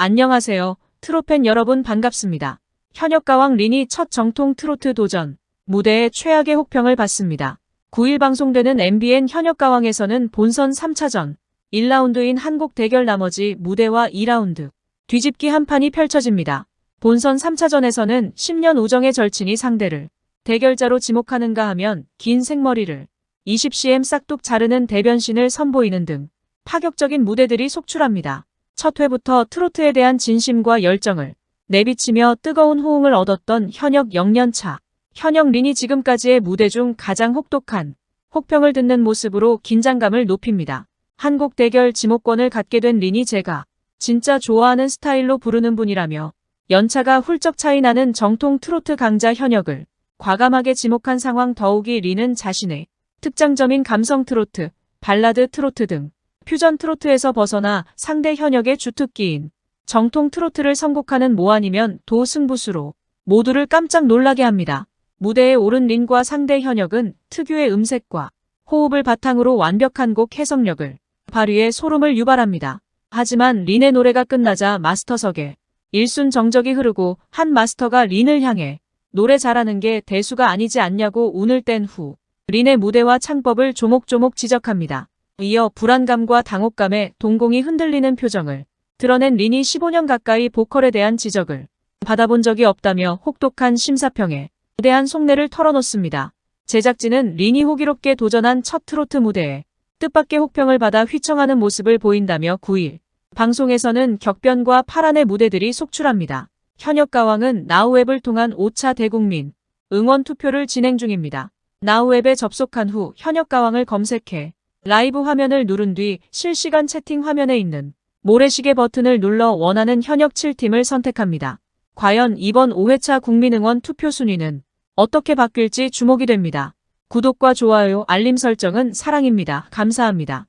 안녕하세요. 트로팬 여러분 반갑습니다. 현역 가왕 린이 첫 정통 트로트 도전, 무대에 최악의 혹평을 받습니다. 9일 방송되는 MBN 현역 가왕에서는 본선 3차전, 1라운드인 한국 대결 나머지 무대와 2라운드, 뒤집기 한 판이 펼쳐집니다. 본선 3차전에서는 10년 우정의 절친이 상대를 대결자로 지목하는가 하면 긴 생머리를 20cm 싹둑 자르는 대변신을 선보이는 등 파격적인 무대들이 속출합니다. 첫 회부터 트로트에 대한 진심과 열정을 내비치며 뜨거운 호응을 얻었던 현역 0년차. 현역 린이 지금까지의 무대 중 가장 혹독한 혹평을 듣는 모습으로 긴장감을 높입니다. 한국 대결 지목권을 갖게 된 린이 제가 진짜 좋아하는 스타일로 부르는 분이라며 연차가 훌쩍 차이 나는 정통 트로트 강자 현역을 과감하게 지목한 상황 더욱이 린은 자신의 특장점인 감성 트로트, 발라드 트로트 등 퓨전 트로트에서 벗어나 상대 현역의 주특기인 정통 트로트를 선곡하는 모 아니면 도 승부수로 모두를 깜짝 놀라게 합니다. 무대에 오른 린과 상대 현역은 특유의 음색과 호흡을 바탕으로 완벽한 곡 해석력을 발휘해 소름을 유발합니다. 하지만 린의 노래가 끝나자 마스터석에 일순 정적이 흐르고 한 마스터가 린을 향해 노래 잘하는 게 대수가 아니지 않냐고 운을 뗀 후 린의 무대와 창법을 조목조목 지적합니다. 이어 불안감과 당혹감에 동공이 흔들리는 표정을 드러낸 린이 15년 가까이 보컬에 대한 지적을 받아본 적이 없다며 혹독한 심사평에 대한 속내를 털어놓습니다. 제작진은 린이 호기롭게 도전한 첫 트로트 무대에 뜻밖의 혹평을 받아 휘청하는 모습을 보인다며 9일 방송에서는 격변과 파란의 무대들이 속출합니다. 현역 가왕은 나우웹을 통한 5차 대국민 응원 투표를 진행 중입니다. 나우웹에 접속한 후 현역 가왕을 검색해 라이브 화면을 누른 뒤 실시간 채팅 화면에 있는 모래시계 버튼을 눌러 원하는 현역 7팀을 선택합니다. 과연 이번 5회차 국민응원 투표 순위는 어떻게 바뀔지 주목이 됩니다. 구독과 좋아요, 알림 설정은 사랑입니다. 감사합니다.